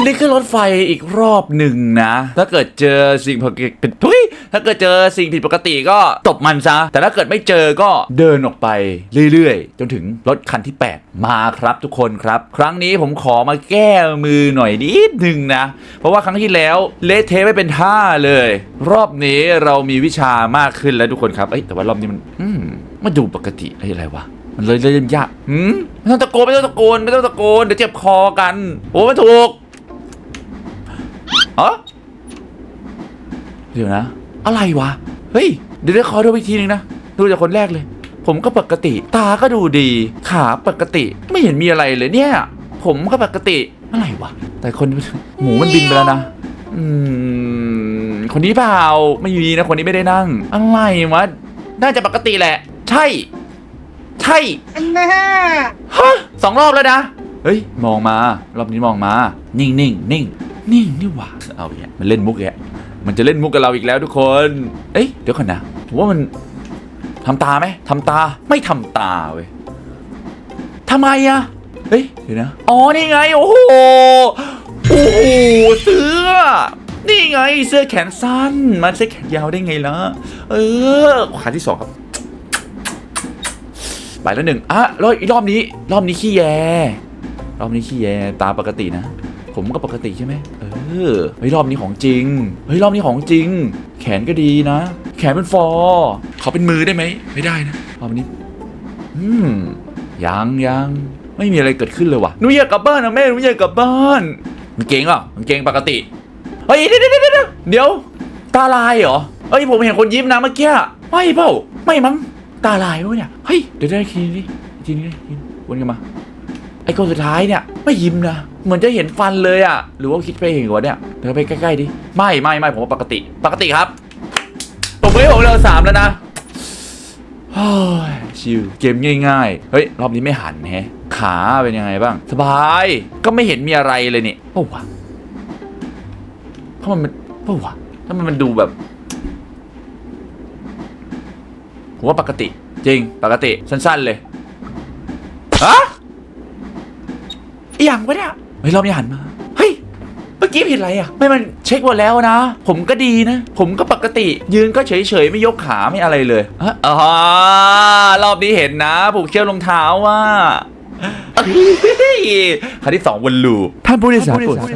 คุณได้ขึ้นรถไฟอีกรอบหนึ่งนะ ถ้าเกิดเจอสิ่งผิดปกติเป็นทุยถ้าเกิดเจอสิ่งผิดปกติก็ตบมันซะ แต่ถ้าเกิดไม่เจอก็เดินออกไปเรื่อยๆ จนถึงรถคันที่ 8 มาครับทุกคนครับ ครั้งนี้ผมขอมาแก้มือหน่อยนิดหนึ่งนะ เพราะว่าครั้งที่แล้วเละเทไม่เป็นท่าเลย รอบนี้เรามีวิชามากขึ้นแล้วทุกคนครับเอ้แต่ว่ารอบนี้มันอืมมาดูปกติเอ้ยอะไรวะมันเลยเริ่มยากหืมไม่ต้องตะโกนไม่ต้องตะโกนไม่ต้องตะโกนเดี๋ยวเจ็บคอกัน โอ้ไม่ถูก อ๋อเดี๋ยวนะ อะไรวะ เฮ้ยเดี๋ยวเดี๋ยวขอดูอีกทีนึงนะ ดูจากคนแรกเลย ผมก็ปกติ ตาก็ดูดี ขาปกติ ไม่เห็นมีอะไรเลยเนี่ย ผมก็ปกติ อะไรวะ แต่คนหมูมันบินไปแล้วนะ อืม คนนี้เปล่า ไม่มีนะ คนนี้ไม่ได้นั่ง อะไรวะ น่าจะปกติแหละ ใช่ ใช่อันน่าฮะสองรอบแล้วนะ เฮ้ย มองมา รอบนี้มองมา นิ่งนิ่งนิ่ง นิ่นี่หว่าเอาอีกแล้มันเล่นมุกแกมันจะเล่นมุกกับเราอีกแล้วทุกคน เอ้ยเดี๋ยวก่อนนะผมว่ามันทำตาไหมทำตาไม่ทำตาเว้ยทำไมอะเฮ้ยเดี๋ยวนะอ๋อนี่ไงโอ้โหโอ้โหเสื้อนี่ไงเสื้อแขนสั้นมันเสื้อแขนยาวได้ไงล่ะเออขาที่สองครับไปแล้วหนึ่งอะแล้วอีกรอบนี้ รอบนี้ขี้แย รอบนี้ขี้แยตาปกตินะ ผมก็ปกติใช่ไหมเออเฮ้ยรอบนี้ของจริงเฮ้ยรอบนี้ของจริง แขนก็ดีนะ แขนเป็นฟอร์ขอเป็นมือได้ไหมไม่ได้นะรอบนี้ อืมยังยังไม่มีอะไรเกิดขึ้นเลยว่ะหนูอยากกลับบ้านนะแม่หนูอยากกลับบ้านมันเก่งเหรอมันเก่งปกติเฮ้ยเดี๋ยวเดี๋ยวเดี๋ยวเดี๋ยวตาลายเหรอเฮ้ยผมเห็นคนยิ้มนะเมื่อกี้ไม่เปล่าไม่มั้งตาลายปะเนี่ยเฮ้ยเดี๋ยวได้ทีนี้ทีนี้ทีนี้วนกันมา อ้คนสุดท้ายเนี่ยไม่ยิ้มนะ เหมือนจะเห็นฟันเลยอะหรือว่าคิดไปเองวะเนี่ยเดินไปใกล้ๆดิ ไม่ไม่ไม่ผมว่าปกติ ปกติครับผมไม่ผมเราสามแล้วนะชิวเกมง่ายๆ เฮ้ย รอบนี้ไม่หันแฮะ ขาเป็นยังไงบ้าง สบาย ก็ไม่เห็นมีอะไรเลยนี่เปล่าวะเพราะมันมันเปล่าวะถ้ามันมันดูแบบผมว่าปกติ จริง ปกติ สั้นๆเลยฮะ อหย่างวะเนี่ยเฮ้ยรอบนี้หันมาเฮ้ยเมื่อกี้ผิดอะไรอะไม่มันเช็คหมดแล้วนะ ผมก็ดีนะ ผมก็ปกติ ยืนก็เฉยๆไม่ยกขาไม่อะไรเลยฮะอ๋อรอบนี้เห็นนะผูกเชือกรองเท้าว่าครั้งที่สองวนลูปท่านผู้โดยสารโปรดทราบ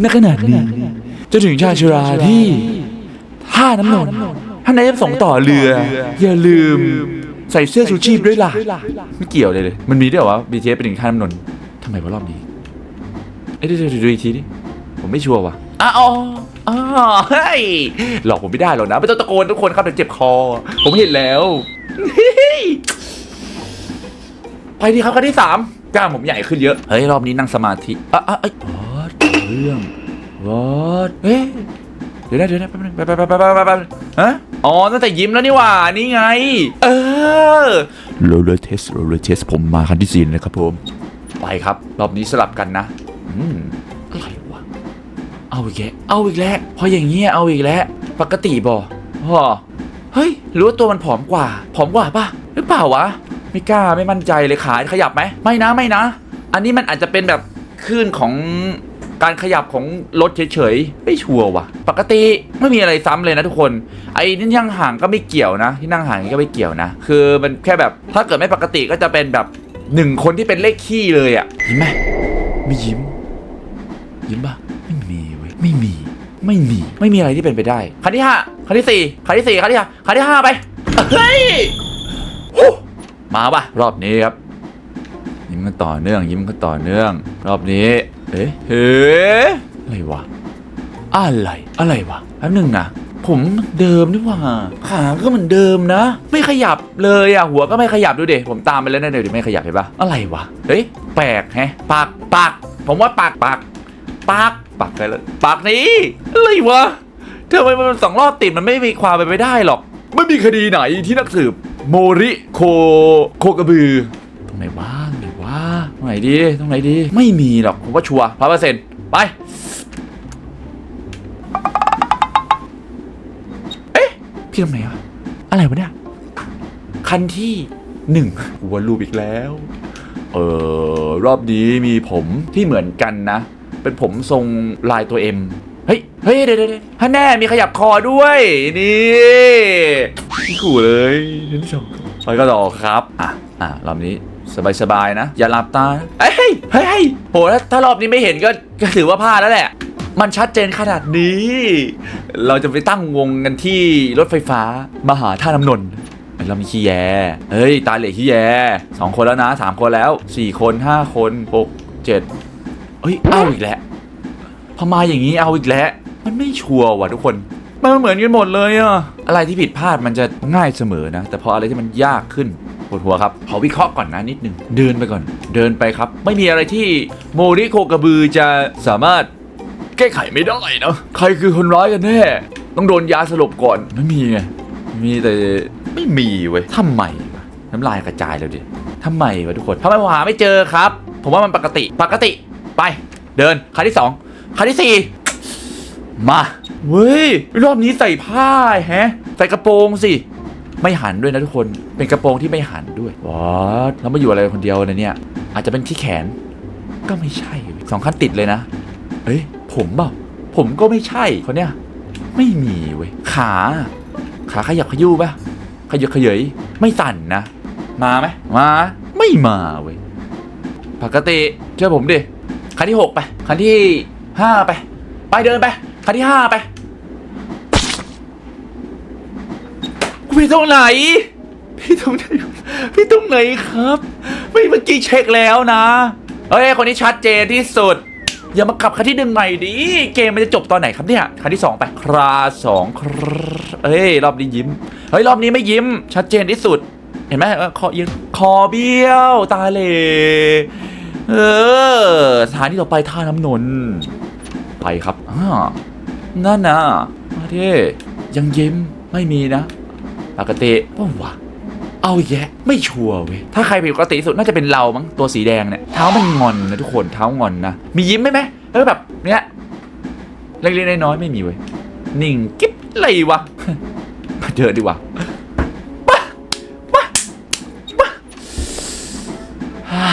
ในขณะนี้จะถึงชาชราที่ท่าน้ำนนท์ท่านนายจะส่งต่อเรือ อย่าลืม ใส่เสื้อชูชีพด้วยล่ะไม่เกี่ยวเลยเลย มันมีด้วยเหรอวะ BTS ไปถึงท่าน้ำนน ท์ทำไมวะรอบนี้เอ้ยเดี๋ยวเดี๋ยวดูอีกทีดิผมไม่ชัวร์ว่ะอ้าวอ๋ออ๋อเฮ้ยหลอกผมไม่ได้หรอกนะไม่ต้องตะโกนทุกคนครับเดี๋ยวเจ็บคอ ผมเห็นแล้วเฮ้ยไปดีครับครั้งที่สามกล้ามผมใหญ่ขึ้นเยอะเฮ้ยรอบนี้นั่งสมาธิอะอะเอ้ยวอดเรื่องวอดเอ๊ะเดี๋ยวนะเดี๋ยวนะแป๊บนึงไปไปไปไปไปไปไปฮะอ๋อตั้งแต่ยิ้มแล้วนี่หว่านี่ไง เออโรลเลอร์เทสโรลเลอร์เทสผมมาคันที่สี่นะครับผม ไปครับ รอบนี้สลับกันนะ อืมอะไรวะ เอาอีกแล้ว เอาอีกแล้ว พออย่างเงี้ย เอาอีกแล้ว ปกติบ่พ่อเฮ้ย หรือว่าตัวมันผอมกว่า ผอมกว่าปะหรือเปล่าวะ ไม่กล้า ไม่มั่นใจเลยขาขยับไหม ไม่นะ ไม่นะ อันนี้มันอาจจะเป็นแบบคลื่นของการขยับของรถเฉยๆ ไม่ชัวร์ว่ะ ปกติไม่มีอะไรซ้ำเลยนะทุกคน ไอ้ที่นั่งห่างก็ไม่เกี่ยวนะ ที่นั่งห่างก็ไม่เกี่ยวนะ คือมันแค่แบบถ้าเกิดไม่ปกติก็จะเป็นแบบ หนึ่งคนที่เป็นเลขขี้เลยอะ่ะเห็นไหมไม่ยิ้ม ยิ้มปะไม่มีเว้ยไม่มี ไม่มี ไม่มีอะไรที่เป็นไปได้คันที่ห้าคันที่สี่คันที่สี่คันที่ห้าคันที่ห้าไปเฮ้ยมาปะรอบนี้ครับ ยิ้มกันต่อเนื่อง ยิ้มกันต่อเนื่อง รอบนี้ เอ๊ะเฮ้อะไรวะอะไรอะไรวะแป๊บหนึ่งนะ ผมเดิมนี่หว่า ขาก็เหมือนเดิมนะ ไม่ขยับเลยอะหัวก็ไม่ขยับดูเดิผมตามไปแล้วนะเดี๋ยวไม่ขยับเห็นปะอะไรวะเฮ้ยแปลกแฮะปากปากผมว่าปากปากปากปากไปเลยปากนี้อะไรวะทำไมมันสองรอบติดมันไม่มีความเป็นไปได้หรอก ไม่มีคดีไหนที่นักสืบโมริโคโคกระบือตรงไหนวะตรงไหนวะตรงไหนดีตรงไหนดี ไม่มีหรอกผมว่าชัวร์ร้อยเปอร์เซ็นต์ไป พี่ตรงไหนวะอะไรวะเนี่ย คันที่หนึ่งวนลูปอีกแล้ว เออรอบนี้มีผมที่เหมือนกันนะ เป็นผมทรงลายตัวเอ็มเฮ้ยเฮ้ยเดี๋ยวเดี๋ยวเดี๋ยวฮันแน่มีขยับคอด้วย นี่นี่ขู่เลยท่านผู้ชมไปก็ต่อครับ อะอะรอบนี้สบายๆนะ อย่าหลับตานะเฮ้ยเฮ้ยเฮ้ยโหแล้วถ้ารอบนี้ไม่เห็นก็ก็ถือว่าพลาดแล้วแหละ มันชัดเจนขนาดนี้ เราจะไปตั้งวงกันที่รถไฟฟ้า มหาท่าน้ำนนท์เรามีขี้แย เฮ้ย ตาเหล่ขี้แยสองคนแล้วนะสามคนแล้วสี่คนห้าคนหกเจ็ดเฮ้ย เอาอีกแล้วพอมาอย่างนี้เอาอีกแล้ว มันไม่ชัวร์ว่ะทุกคน มันเหมือนกันหมดเลยอะอะไรที่ผิดพลาดมันจะง่ายเสมอนะ แต่พออะไรที่มันยากขึ้นปวดหัวครับขอวิเคราะห์ก่อนนะนิดนึง เดินไปก่อน เดินไปครับ ไม่มีอะไรที่โมริโคกระบือจะสามารถ แก้ไขไม่ได้นะ ใครคือคนร้ายกันแน่ ต้องโดนยาสลบก่อนไม่มีไง มีแต่ไม่มีเว้ยทำไมวะน้ำลายกระจายแล้วดิทำไมวะทุกคนทำไมผมหาไม่เจอครับ ผมว่ามันปกติ ปกติ ไป เดินคันที่สองคันที่สี่มาเว้ยรอบนี้ใส่ผ้าแฮะ ใส่กระโปรงสิ ไม่หันด้วยนะทุกคน เป็นกระโปรงที่ไม่หันด้วยว้าแล้วมาอยู่อะไรคนเดียวนะเนี่ย อาจจะเป็นที่แขน ก็ไม่ใช่สองขั้นติดเลยนะเฮ้ย ผมเปล่าผมก็ไม่ใช่คนเนี้ยไม่มีเว้ยขา ขาขยับขยู้ปะขยับขยยไม่สั่นนะ มาไหมมาไม่มาเว้ยปกติเชื่อผมดิคันที่หกไปคันที่ห้าไป ไปเดินไปคันที่ห้าไปพี่ตรงไหน พี่ตรงไหนพี่ตรงไหนครับ ไม่เมื่อกี้เช็คแล้วนะเอ้ยคนนี้ชัดเจนที่สุด อย่ามาขับคันที่หนึ่งใหม่ดิเกมมันจะจบตอนไหนครับเนี่ยคันที่สองไปคราสองเฮ้ยรอบนี้ยิ้มเฮ้ยรอบนี้ไม่ยิ้ม ชัดเจนที่สุด เห็นไหมคอเอียงคอเบี้ยวตาเหลเออสถานที่ต่อไปท่าน้ำนนท์ไปครับอ่านั่นนะมาเทยังยิ้มไม่มีนะปกติว่าวะ เอาแยะ ไม่ชัวร์เว้ย ถ้าใครผิดปกติสุดน่าจะเป็นเรามั้งตัวสีแดงเนี่ย เท้ามันงอนนะทุกคน เท้างอนนะ มียิ้มไหมไหมเออแบบเนี้ยเล็กๆน้อยๆไม่มีเว้ย นิ่งกิ๊บเลยวะ มาเจอดีกว่าปะปะปะฮ่า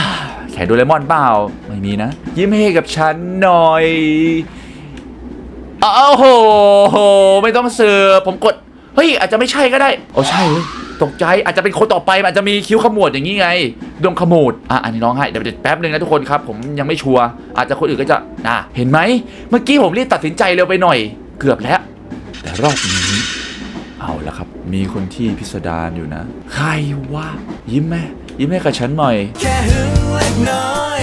แขนโดเรมอนเปล่า ไม่มีนะ ยิ้มให้กับฉันหน่อยโอ้โหโห ไม่ต้องเสือผมกด เฮ้ย อาจจะไม่ใช่ก็ได้ โอ้ใช่เว้ย ตกใจอาจจะเป็นคนต่อไปมันอาจจะมีคิ้วขมวดอย่างนี้ไงดวงขมวดอะอันนี้ร้องไห้เดี๋ยวเดี๋ยวแป๊บนึงนะทุกคนครับ ผมยังไม่ชัวร์อาจจะคนอื่นก็จะอะเห็นไหมเมื่อกี้ผมรีบตัดสินใจเร็วไปหน่อย เกือบแล้ว แต่รอบนี้ เอาละครับ มีคนที่พิสดารอยู่นะ ใครวะยิ้มไหมยิ้มให้กับฉันหน่อย แค่หึงเล็กน้อย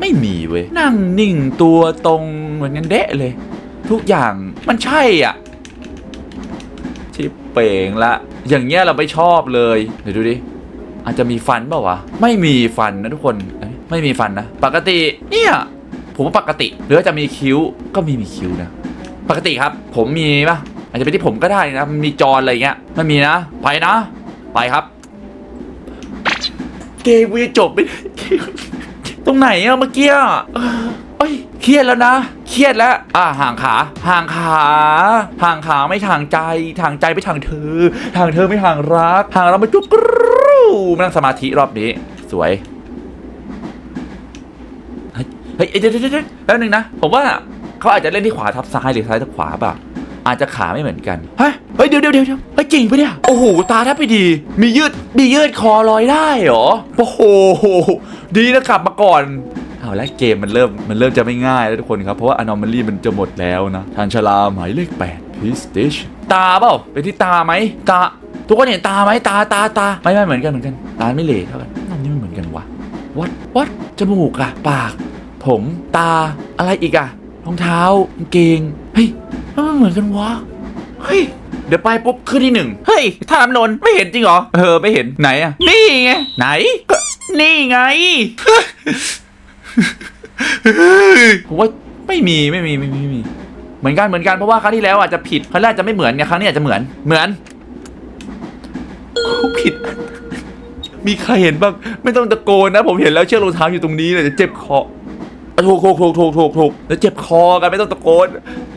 ไม่มีเว้ยนั่งนิ่งตัวตรงเหมือนกันเดะเลย ทุกอย่างมันใช่อะชิป เป่งละ อย่างเงี้ยเราไม่ชอบเลย เดี๋ยวดูดิอาจจะมีฟันเปล่าวะ ไม่มีฟันนะทุกคนไม่มีฟันนะ ปกติเนี่ยผมว่าปกติ หรือจะมีคิ้วก็มีมีคิ้วนะ ปกติครับ ผมมีปะอาจจะเป็นที่ผมก็ได้นะมีจรอะไรเงี้ยไม่มีนะ ไปนะ ไปครับ เกมกูจบไปเกมตรงไหนอะเมื่อกี้เออเอ้ยเครียดแล้วนะ เครียดแล้ว อ่าห่างขา ห่างขา ห่างขาไม่ทางใจทางใจไม่ทางเธอทางเธอไม่ทางรักทางเราไม่จุกรูมานั่งสมาธิรอบนี้ สวยเฮ้ยเฮ้ยเดี๋ยวเดี๋ยวเดี๋ยวแป๊บนึงนะ ผมว่าเขาอาจจะเล่นที่ขวาทับซ้ายหรือซ้ายทับขวาป่ะอาจจะขาไม่เหมือนกันเฮ้ยเฮ้ยเดี๋ยวเดี๋ยวเดี๋ยวเฮ้ยจริงปะเนี่ย โอ้โห ตาแทบไม่ดี มียืด มียืดคอลอยได้เหรอ โอ้โห ดีนะกลับมาก่อน เอาละเกมมันเริ่มมันเริ่มจะไม่ง่ายแล้วทุกคนครับ เพราะว่า anomaly มันจะหมดแล้วนะทานชาลาหมายเลข8 p i s t i c h ตาเปล่าเป็นที่ตาไหมตา ทุกคนเห็นตาไหมตาตาตาไม่ไม่เหมือนกันเหมือนกันตาไม่เหล่เท่ากันอันนี้ไม่เหมือนกันวะวัดวัดจมูกอะปาก ผมตาอะไรอีกอะรองเท้ากางเกงเฮ้ยมันไม่เหมือนกันวะเฮ้ยเดี๋ยวไปปุ๊บขึ้นที่หนึ่งเฮ้ยท่าน้ำนนท์ไม่เห็นจริงเหรอ เออ ไม่เห็นไหนอะนี่ไง ไหน ก็ นี่ไง ผมว่าไม่มีไม่มีไม่มีไม่มี เหมือนกันเหมือนกันเพราะว่าครั้งที่แล้วอาจจะผิดครั้งแรกจะไม่เหมือนไงครั้งนี้อาจจะเหมือน เหมือนกูผิด มีใครเห็นบ้างไม่ต้องตะโกนนะ ผมเห็นแล้วเชือกรองเท้าอยู่ตรงนี้เลยจะเจ็บคออะถูกถูกถูกถูกถูกถูกแล้วเจ็บคอกันไม่ต้องตะโกน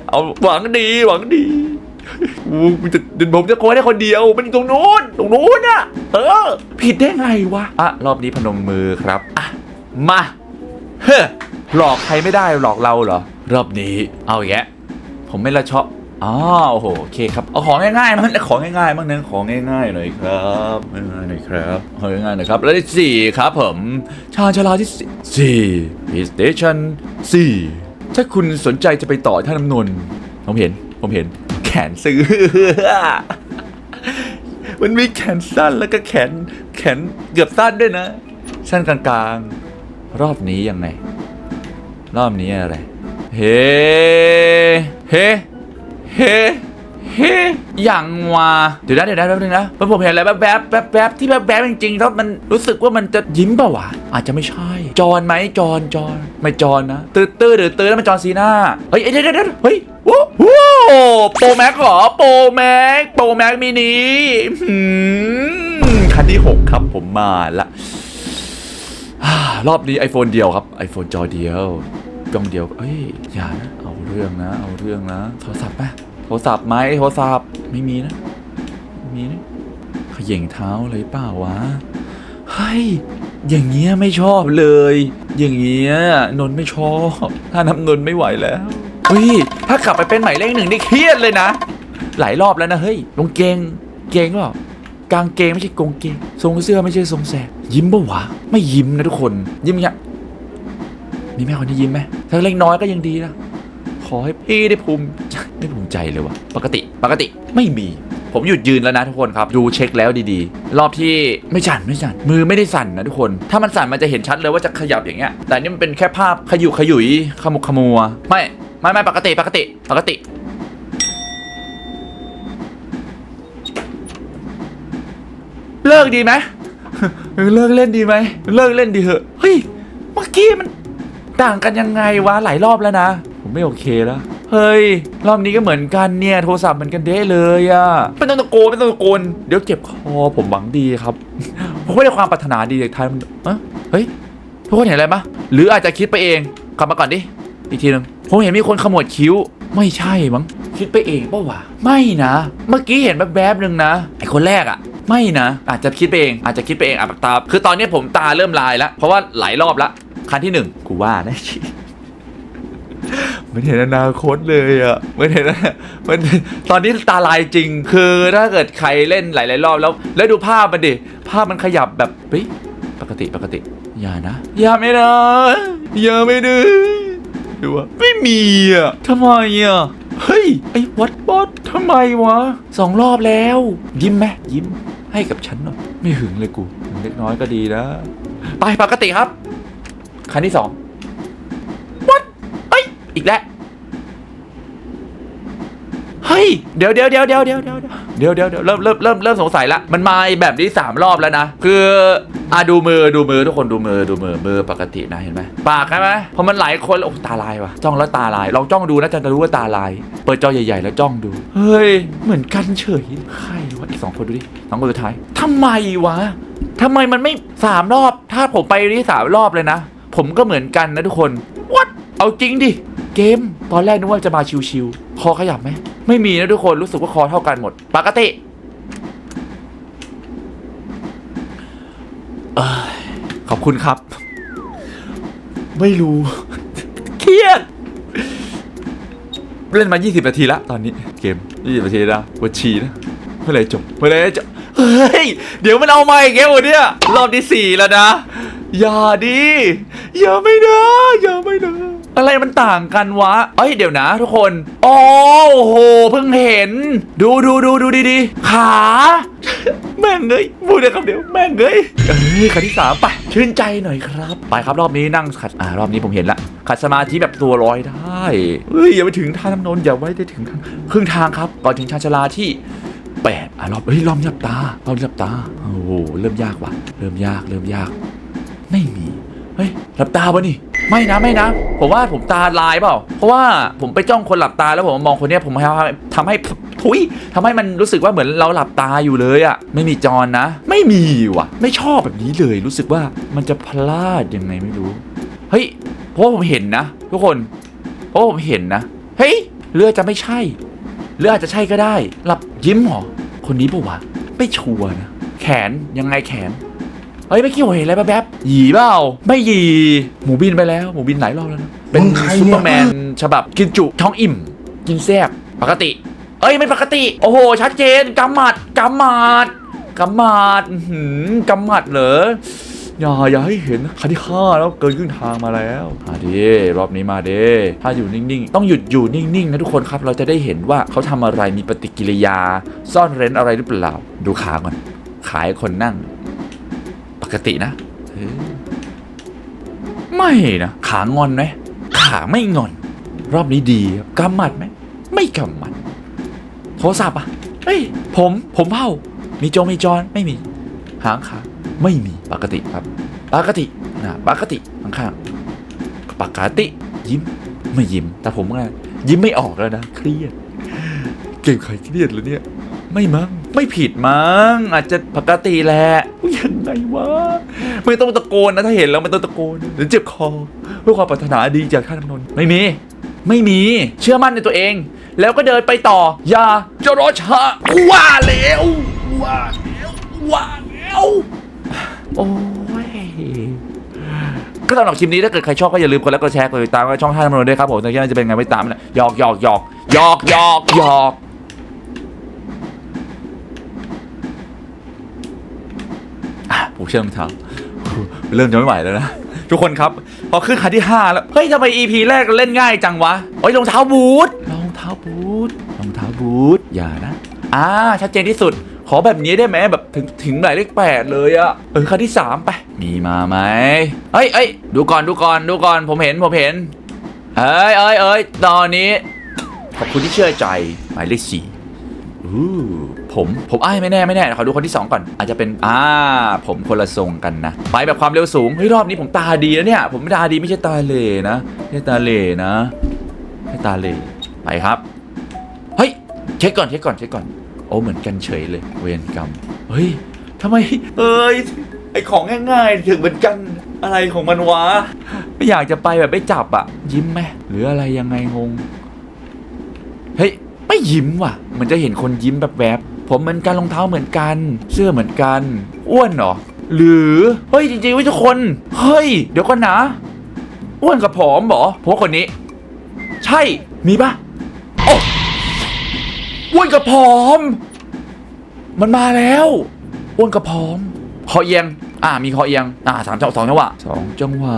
เอาหวังดีหวังดีอู้มันจะดินผมจะโกนได้คนเดียว มันอยู่ตรงนู้นตรงนู้นอะเออ ผิดได้ไงวะอะรอบนี้พนมมือครับอะมา เฮ้หลอกใครไม่ได้หลอกเราเหรอ รอบนี้เอาแยะผมไม่ละเชาะอ๋อโอ้โหโอเคครับเอาของง่ายๆมั้งของง่ายๆมั้งเนึงของง่ายๆหน่อยครับง่ายๆหน่อยครับของง่ายๆหน่อยครับแล้วที่สี่ครับผมชาญชาลาที่สี่สี่พีสเตชันสี่ถ้าคุณสนใจจะไปต่อท่าน้ำนนผมเห็นผมเห็น แขนเสื้อมันมีแขนสั้นแล้วก็แขนแขนเกือบสั้นด้วยนะสั้นกลางๆ รอบนี้ยังไง รอบนี้อะไร เฮ้ เฮ้ เฮ้ เฮ้อย่างวะเดี๋ยวนะเดี๋ยวนะแป๊บนึงนะมันผมเห็นอะไรแป๊บแป๊บแป๊บแป๊บที่แป๊บแป๊บจริงๆแล้วมันรู้สึกว่ามันจะยิ้มเปล่าวะอาจจะไม่ใช่ จอนไหมจอนจอนไม่จอนนะตื้อตื้อเดือตื้อแล้วมันจอนซีน่าเฮ้ยเดี๋ยวเดี๋ยวเฮ้ยว้าวว้าวโปรแม็กเหรอโปรแม็กโปรแม็กมินิหืมคันที่หกครับผมมาละ รอบนี้ iPhone เดียวครับ iPhone จอเดียวกล้องเดียวเอ้ยอย่านะเอาเรื่องนะ เอาเรื่องนะ โทรศัพท์ไหมโทรศัพท์ไหมโทรศัพท์ไม่มีนะมีนะเขย่งเท้าเลยเปล่าวะเฮ้ยอย่างเงี้ยไม่ชอบเลย อย่างเงี้ยนนท์ไม่ชอบ ถ้าน้ำนนท์ไม่ไหวแล้วเฮ้ยถ้ากลับไปเป็นหมายเลขหนึ่งนี่เครียดเลยนะ หลายรอบแล้วนะเฮ้ยลงเกงเกงเปล่ากางเกงไม่ใช่กงเกงทรงเสื้อไม่ใช่ทรงแสบ ยิ้มปะวะ ไม่ยิ้มนะทุกคน ยิ้มอย่างเงี้ยมีแม่คนที่ยิ้มไหมถ้าเล็กน้อยก็ยังดีนะ ขอให้พี่ได้ภูมิใจไม่ภูมิใจเลยวะปกติ ปกติไม่มี ผมหยุดยืนแล้วนะทุกคนครับ ดูเช็คแล้วดีๆ รอบที่ไม่สั่นไม่สั่น มือไม่ได้สั่นนะทุกคน ถ้ามันสั่นมันจะเห็นชัดเลยว่าจะขยับอย่างเงี้ย แต่นี่มันเป็นแค่ภาพขยุกขยุยขมุกขมัว ไม่ไม่ไม่ปกติปกติ ปกติเลิกดีไหม เลิกเล่นดีไหมเลิกเล่นดีเหอะเฮ้ยเมื่อกี้มันต่างกันยังไงวะหลายรอบแล้วนะ ผมไม่โอเคแล้วเฮ้ย รอบนี้ก็เหมือนกันเนี่ย โทรศัพท์เหมือนกันเด้เลยอะไม่ต้องตะโกนไม่ต้องตะโกน เดี๋ยวเจ็บคอผมหวังดีครับ ผมไม่ได้ความปรารถนาดีจากทายมันเอ้ยเฮ้ย ทุกคนเห็นอะไรปะหรืออาจจะคิดไปเองกลับมาก่อนดิ อีกทีหนึง ผมเห็นมีคนขมวดคิ้ว ไม่ใช่มั้ง คิดไปเองปะวะ ไม่นะ เมื่อกี้เห็นแบบแบบๆหนึ่งนะ ไอคนแรกอะ ไม่นะ อาจจะคิดไปเองอาจจะคิดไปเองอะตาคือตอนนี้ผมตาเริ่มลายแล้ว เพราะว่าหลายรอบแล้วคันที่หนึ่งกูว่านะมันเห็นอนาคตเลยอะไมันเห็นนะมันตอนนี้ตาลายจริง คือถ้าเกิดใครเล่นหลายๆรอบแล้ว แล้วดูภาพมันดิ ภาพมันขยับแบบเฮ้ยปกติปกติ อย่านะ อย่าไม่นะอย่าไม่ดื้อดูว่าไม่มีอะทำไมอะ เฮ้ย ไอ้วัดบอสทำไมวะสองรอบแล้ว ยิ้มไหมยิ้ม ให้กับฉันหน่อยไม่หึงเลยกูเล็กน้อยก็ดีนะ ไปปกติครับ คันที่สองวัดเอ้ยอีกแล้ว เฮ้ยเดี๋ยวเดี๋ยวเดี๋ยวเดี๋ยวเดี๋ยวเดี๋ยวเดี๋ยวเดี๋ยวเดี๋ยวเริ่มเริ่มเริ่มเริ่มสงสัยละ มันมาแบบนี้สามรอบแล้วนะ คืออะดูมือดูมือทุกคนดูมือดูมือมือปกตินะเห็นไหมปากใช่ไหมพอมันหลายคนโอ้ตาลายว่ะจ้องแล้วตาลายลองจ้องดูนะจะรู้ว่าตาลาย เปิดจอใหญ่ๆแล้วจ้องดู เฮ้ย เหมือนกันเฉยใครวะอีกสองคนดูดิสองคนสุดท้ายทำไมวะทำไมมันไม่สามรอบ ถ้าผมไปนี่สามรอบเลยนะ ผมก็เหมือนกันนะทุกคน what เอาจริงดิเกม ตอนแรกนึกว่าจะมาชิวๆคอขยับไหม ไม่มีนะทุกคนรู้สึกว่าคอเท่ากันหมด ปกติเอ้ยขอบคุณครับ ไม่รู้ เครียด เล่นมา 20 นาทีและตอนนี้ เกม 20 นาทีแล้ววัชีนะเมื่อไรจบเมื่อไรจบเฮ้ย เดี๋ยวมันเอามาอีกแล้วเนี่ย รอบที่สี่แล้วนะ อย่าดิอย่าไม่นะอย่าไม่นะ อะไรมันต่างกันวะเอ้ยเดี๋ยวนะทุกคนอ๋อโอ้โหเพิ่งเห็น ดูดูดูดูดีดีๆ ขา แม่งเอ้ยพูดได้คำเดียวแม่งเอ้ยเอ้ยคันที่สามไปชื่นใจหน่อยครับ ไปครับรอบนี้นั่งขัดอ่ารอบนี้ผมเห็นละขัดสมาธิแบบตัวลอยได้เฮ้ยอย่าไปถึงท่าน้ำนนอย่าไว้ได้ถึงทางครึ่งทางครับก่อนถึงชานชาลาที่แปดอะรอบเฮ้ยรอบนี้หลับตารอบนี้หลับตาโอ้โหเริ่มยากว่ะ เริ่มยากเริ่มยาก ไม่มี เฮ้ยหลับตาปะนี่ ไม่นะไม่นะผมว่าผมตาลายเปล่า เพราะว่าผมไปจ้องคนหลับตาแล้วผมมามองคนเนี้ยผมทำให้ทำให้ทุยทำให้มันรู้สึกว่าเหมือนเราหลับตาอยู่เลยอะไม่มีจอนนะ ไม่มีว่ะ ไม่ชอบแบบนี้เลยรู้สึกว่ามันจะพลาดยังไงไม่รู้ เฮ้ยเพราะว่าผมเห็นนะ ทุกคน เพราะว่าผมเห็นนะ เฮ้ยเรือจะไม่ใช่หรืออาจจะใช่ก็ได้ หลับยิ้มเหรอคนนี้ปะวะไม่ชัวร์นะแขนยังไงแขน เฮ้ยไม่อกี้ผมเห็นอะไรแป๊บๆหยีเปล่าไม่หยีหมูบินไปแล้วหมูบินหลายรอบแล้วนะเป็นมึงใครเนี่ยซูเปอร์แมนฉบับกินจุท้องอิ่ม กินแซ่บปกติ เอ้ยไม่ปกติ โอ้โห ชัดเจนกำหมัดกำหมัดกำหมัดอื้อหือกำหมัดเหรออย่าอย่าให้เห็นคันที่ห้าแล้วเกินครึ่งทางมาแล้วมาดิรอบนี้มาดิถ้าอยู่นิ่งๆ ต้องหยุดอยู่นิ่งๆนะทุกคนครับ เราจะได้เห็นว่าเขาทำอะไรมีปฏิกิริยา ซ่อนเร้นอะไรหรือเปล่า ดูขาก่อนขายคนนั่งป กตินะเฮ้ยไม่นะขางอนไหมขาไม่งอน รอบนี้ดีครับกำหมัดไหมไม่กำหมัด โทรศัพท์อะเฮ้ยผมผมเผามีโจมีจอนไม่มี หางขาไม่มีปกติครับ ปกตินะปกติข้างๆปกติ ยิ้มไม่ยิ้ม แต่ผมว่ายิ้มไม่ออกแล้วนะเครียดเก่งใครเครียดเหรอเนี่ย ไม่มั้งไม่ผิดมั้งอาจจะปกติแหละอุ๊ยยังไงวะไม่ต้องตะโกนนะถ้าเห็นแล้วไม่ต้องตะโกนหรือเจ็บคอเพื่อความปรารถนาดีจากข้านนนท์ไม่มี ไม่มีเชื่อมั่นในตัวเอง แล้วก็เดินไปต่อ อย่าจะรอช้าว่าแล้วว่าแล้วว่าแล้วโอ้ยก็สำหรับคลิปนี้ถ้าเกิดใครชอบก็อย่าลืมกดไลค์กดแชร์กดติดตามไว้ช่องท่านมโนด้วยครับผมแต่ที่น่าจะเป็นไงไม่ตามนะหยอกหยอกหยอกหยอกหยอกหยอก อะผมเชื่อมเท้าเริ่มจะไม่ไหวแล้วนะทุกคนครับ พอขึ้นคันที่ 5 แล้ว เฮ้ยทำไม EP แรกเล่นง่ายจังวะโอ้ยรองเท้าบูทรองเท้าบูทรองเท้าบูทอย่านะ อ่า ชัดเจนที่สุด ขอแบบนี้ได้ไหมแบบถึงถึงหมายเลขแปดเลยอะเออคันที่สามไป มีมาไหมเอ้ยเอ้ยดูก่อนดูก่อนดูก่อนผมเห็นผมเห็นเอ้ยเอ้ยเอ้ยตอนนี้ ขอบคุณที่เชื่อใจหมายเลขสี่อู้ ผมผมอ้ายไม่แน่ไม่แน่ขอดูคนที่สองก่อน อาจจะเป็นอ่าผมคนละทรงกันนะ ไปแบบความเร็วสูงเฮ้ยรอบนี้ผมตาดีแล้วเนี่ย ผมไม่ตาดีไม่ใช่ตาเลนะไม่ใช่ตาเหลนะไม่ใช่ตาเหล่ไปครับเฮ้ยเช็คก่อนเช็คก่อนเช็คก่อนโอ้เหมือนกันเฉยเลยเวรกรรมเฮ้ยทำไมเอ้ยไอของง่ายๆ ถึงเหมือนกันอะไรของมันวะไม่อยากจะไปแบบไม่จับอะยิ้มไหมหรืออะไรยังไงงง เฮ้ย ไม่ยิ้มว่ะ มันจะเห็นคนยิ้มแบบแบบ ผมเหมือนกันรองเท้าเหมือนกัน เสื้อเหมือนกัน อ้วนเหรอ หรือ เฮ้ยจริงๆเว้ยทุกคน เฮ้ย เดี๋ยวก่อนนะ อ้วนกับผอมเหรอผมว่าคนนี้ ใช่ มีปะโอ้อ้วนกับผอม มันมาแล้ว อ้วนกับผอมคอเอียง อ่า มีคอเอียง อ่าสามจังสองจังหวะสองจังหวะ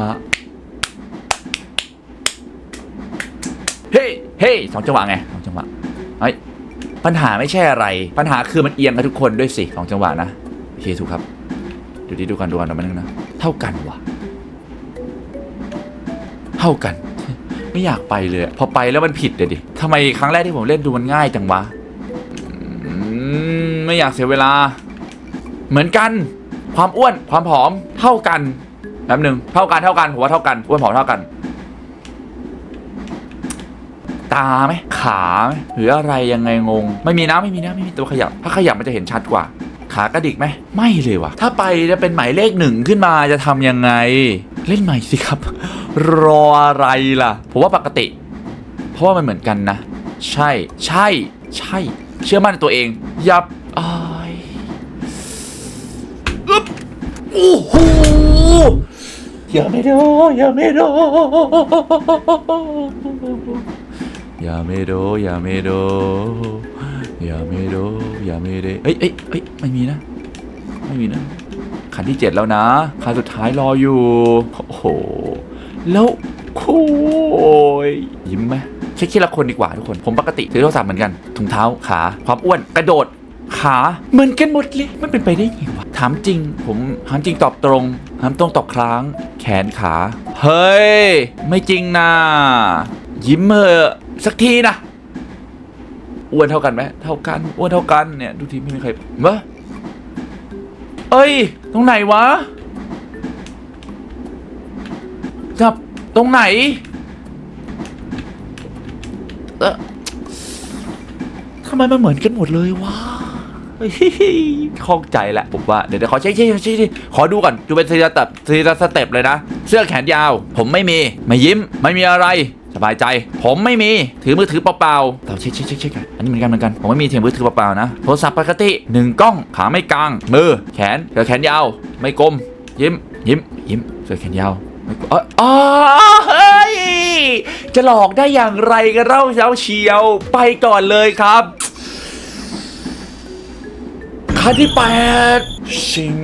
เฮ้ เฮ้สองจังหวะไงสองจังหวะ เฮ้ย ปัญหาไม่ใช่อะไร ปัญหาคือมันเอียงกันทุกคนด้วยสิสองจังหวะนะโอเคถูกครับเดี๋ยวดีดูกันดูกันดูมันนึงนะ เท่ากันวะเท่ากัน ไม่อยากไปเลย พอไปแล้วมันผิดเลยดิทำไมครั้งแรกที่ผมเล่นดูมันง่ายจังวะอืมไม่อยากเสียเวลา เหมือนกัน ความอ้วนความผอมเท่ากันแป๊บหนึ่งเท่ากันเท่ากันผมว่าเท่ากันอ้วนผอมเท่ากัน ตาไหมขาไหมหรืออะไรยังไงงง ไม่มีนะไม่มีนะไม่มีตัวขยับ ถ้าขยับมันจะเห็นชัดกว่า ขากระดิกไหมไม่เลยว่ะ ถ้าไปจะเป็นหมายเลขหนึ่งขึ้นมาจะทำยังไง เล่นใหม่สิครับ รออะไรล่ะ ผมว่าปกติ เพราะว่ามันเหมือนกันนะ ใช่ ใช่ ใช่ เชื่อมั่นในตัวเอง ยับอายอึ๊บโอ้โหอย่าไม่โด อย่าไม่โดอย่าเมโดอย่าเมโดอย่าเมโดอย่าเมเดเอ้ยเอ้ยเอ้ยไม่มีนะ ไม่มีนะคันที่เจ็ดแล้วนะคันสุดท้ายรออยู่ โอ้โห แล้วโอ้ยยิ้มไหมเช็คทีละคนดีกว่าทุกคน ผมปกติถือโทรศัพท์เหมือนกันถุงเท้าขา ความอ้วนกระโดดขาเหมือนกันหมดเลยมันเป็นไปได้ยังไงวะถามจริง ผมถามจริงตอบตรงถามตรงตอบครั้ง แขนขา เฮ้ย ไม่จริงนะยิ้มเถอะ สักทีนะอ้วนเท่ากันไหมเท่ากันอ้วนเท่ากันเนี่ยดูทีไม่มีใครวะเอ้ย ตรงไหนวะจับตรงไหนเออทำไมมันเหมือนกันหมดเลยวะเฮ้ยคล่องใจแหละผมว่าเดี๋ยวเดี๋ยวขอเช็คเช็คเช็คเช็คขอดูก่อนดูเป็นทีละสเต็ปทีละสเต็ปเลยนะ เสื้อแขนยาว ผมไม่มี ไม่ยิ้ม ไม่มีอะไร บายใจ ผมไม่มีถือมือถือเปล่าๆเราเช็คเช็คเช็คเช็คกันอันนี้เหมือนกันเหมือนกันผมไม่มีถือมือถือเปล่าๆนะโทรศัพท์ปกติหนึ่งกล้องขาไม่กลางมือแขนเดี๋ยวแขนยาว ไม่กลม ยิ้ม ยิ้ม ยิ้มเสื้อแขนยาวไม่กลัวเอยอ๋อเฮ้ยจะหลอกได้อย่างไรกันเล่าเช้าเชียวไปก่อนเลยครับคันที่แปดชิง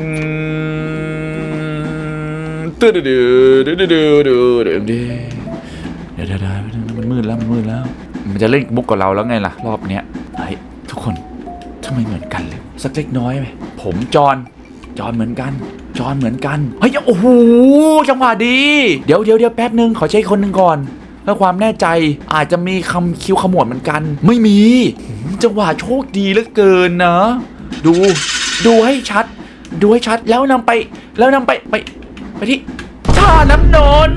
ตื้อดื้อดื้อดื้อดื้อดื้อ เดี๋ยวเดี๋ยวเดี๋ยวมันมืดแล้วมันมืดแล้ว มันจะเล่นมุกกับเราแล้วไงล่ะ รอบเนี้ยเฮ้ยทุกคนทำไมเหมือนกันเลยสักเล็กน้อยไหมผมจอนจอนเหมือนกัน จอนเหมือนกันเฮ้ยโอ้โหจังหวะดี เดี๋ยวเดี๋ยวเดี๋ยวแป๊บนึงขอเช็คคนหนึ่งก่อนเพื่อความแน่ใจอาจจะมีคำคิวขมวดเหมือนกัน ไม่มีหืมจังหวะโชคดีเหลือเกินนะ ดูดูให้ชัด ดูให้ชัดแล้วนำไป แล้วนำไปไปไปที่ท่าน้ำนน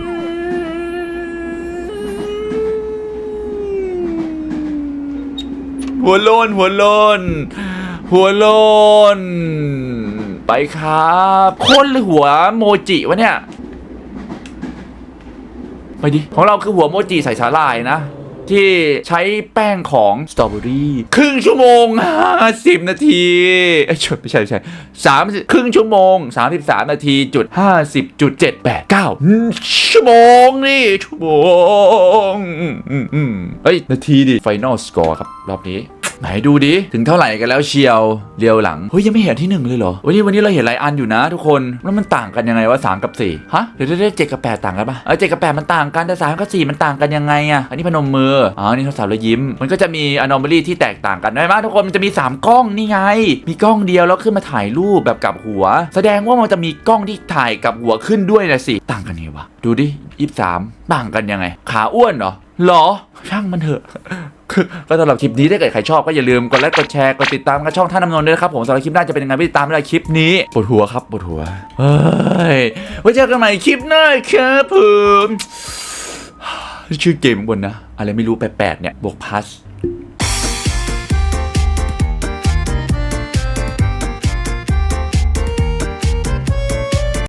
หัวโลนหัวโลนหัวโลนไปครับคนหรือหัวโมจิวะเนี่ย ไปดิ ของเราคือหัวโมจิใส่สาหร่ายนะ ที่ใช้แป้งของสตรอเบอรี่ครึ่งชั่วโมงห้าสิบนาทีเอ้ยไม่ใช่ไม่ใช่สามครึ่งชั่วโมงสามสิบสามนาทีจุดห้าสิบจุดเจ็ดแปดเก้าชั่วโมงนี่ ชั่วโมงอืมอืมอืมเฮ้ย นาทีดิไฟนอลสกอร์ครับ รอบนี้ ไหนดูดิ ถึงเท่าไหร่กันแล้วเชียวเรียวหลัง เฮ้ย ยังไม่เห็นที่หนึ่งเลยเหรอวันนี้วันนี้เราเห็นหลายอันอยู่นะ ทุกคน แล้วมันต่างกันยังไงวะสามกับสี่ฮะเดี๋ยวเดี๋ยวเจ็ดกับแปดต่างกันปะเออเจ็ดกับแปดมันต่างกันแต่สามกับสี่มันต่างกันยังไงอะอันนี้พนมมืออ๋อนี่ทดสอบแล้วยิ้ม มันก็จะมีอนอม a ลี่ที่แตกต่างกันได้ไหมทุกคนมันจะมี 3 กล้องนี่ไง มีกล้องเดียวแล้วขึ้นมาถ่ายรูปแบบกลับหัว แสดงว่ามันจะมีกล้องที่ถ่ายกลับหัวขึ้นด้วยนะสิต่างกันไงวะดูดิยี่สามต่างกันยังไง ขาอ้วนเหรอหรอช่างมันเถอะ ก็สำหรับคลิปนี้ถ้าเกิดใครชอบก็อย่าลืมกดไลค์กดแชร์กดติดตามกันช่องท่านน้ำนนท์ด้วยนะครับผมสำหรับคลิปหน้าจะเป็นยังไงไปติดตามในคลิปนี้ปวดหัวครับปวดหัวเฮ้ยไว้เจอกันใหม่คลิปหน้าครับผมชื่อเกมข้างบนนะ อะไรไม่รู้แปลกๆเนี่ยบวกพัส